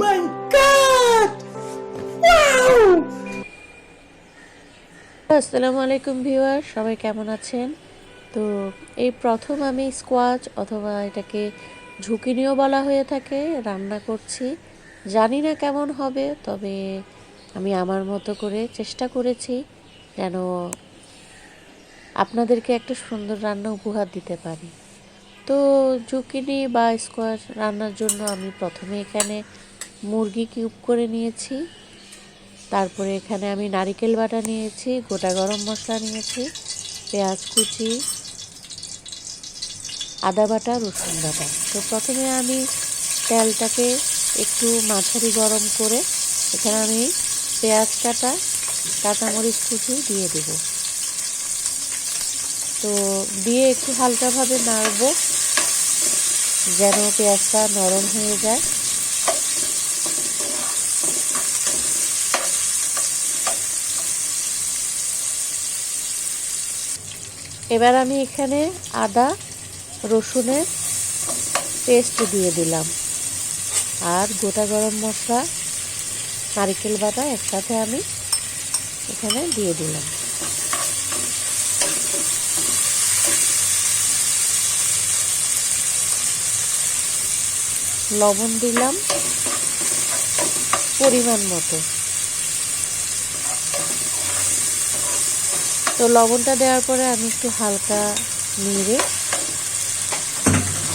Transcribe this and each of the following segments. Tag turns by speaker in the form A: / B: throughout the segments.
A: my god! Wow!
B: আসসালামু আলাইকুম viewer, সবাই কেমন আছেন তো এই প্রথম আমি স্কোয়াচ অথবা এটাকে ঝুঁকিনিও বলা হয়ে থাকে, রান্না করছি জানি না কেমন হবে, তবে আমি আমার মতো করে চেষ্টা করেছি যেন আপনাদেরকে একটা সুন্দর রান্না উপহার দিতে পারি তো জুকিনি বা স্কোয়াশ রান্নার জন্য আমি প্রথমে এখানে মুরগি কিউব করে নিয়েছি। তারপরে এখানে আমি নারিকেল বাটা নিয়েছি, গোটা গরম মশলা নিয়েছি, পেঁয়াজ কুচি, আদা বাটা, রসুন বাটা। তো প্রথমে আমি তেলটাকে একটু মাঝারি গরম করে এখানে আমি পেঁয়াজ কাটা, কাঁচামরিচ কুচি দিয়ে দেব। তো দিয়ে একটু হালকাভাবে নাড়বো, যেন পেঁয়াজটা নরম হয়ে যায়। এবার আমি এখানে আদা, রসুনের পেস্ট দিয়ে দিলাম। আর গোটা গরম মশলা, নারকেল বাটা একসাথে আমি এখানে দিয়ে দিলাম। লবণ দিলাম পরিমাণ মতো। তো লবণটা দেওয়ার পরে আমি একটু হালকা নেড়ে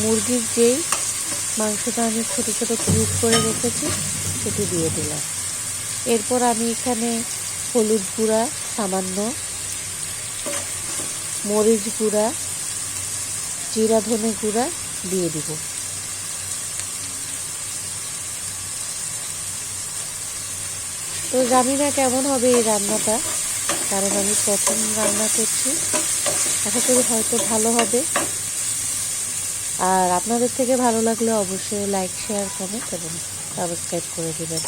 B: মুরগির যেই মাংসটা আমি ছোটো ছোটো কিউব করে রেখেছি, সেটি দিয়ে দিলাম। এরপর আমি এখানে হলুদ গুঁড়া, সামান্য মরিচ গুঁড়া, জিরা ধনে গুঁড়া দিয়ে দিব। তো জানি না কেমন হবে এই রান্নাটা। কারণ আমি প্রথম রান্না করছি। আশা করি হয়তো ভালো হবে। আর আপনাদের থেকে ভালো লাগলে অবশ্যই লাইক শেয়ার কমেন্ট এবং সাবস্ক্রাইব করে দেবেন।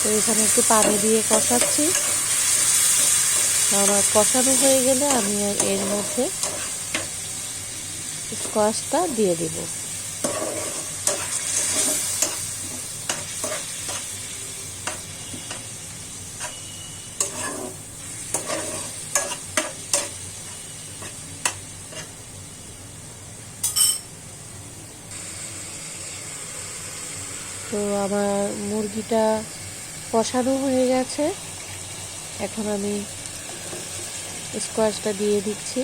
B: তো এখানে একটু পানি দিয়ে কষাচ্ছি। আমার কষানো হয়ে গেলে আমি এর মধ্যে স্কোয়াশটা দিয়ে দিব। তো আমার মুরগিটা কষানো হয়ে গেছে। এখন আমি স্কোয়াশটা দিয়ে দিচ্ছি।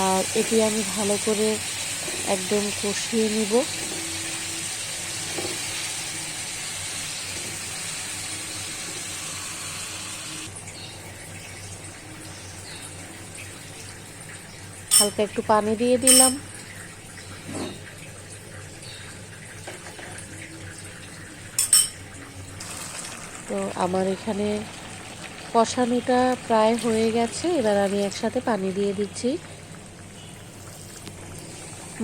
B: আর এটি আমি ভালো করে একদম কষিয়ে নিব। হালকা একটু পানি দিয়ে দিলাম। তো আমার এখানে কষানোটা প্রায় হয়ে গেছে, এবার আমি একসাথে পানি দিয়ে দিচ্ছি।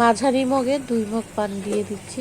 B: মাঝারি মগে দুই মগ পানি দিয়ে দিচ্ছি।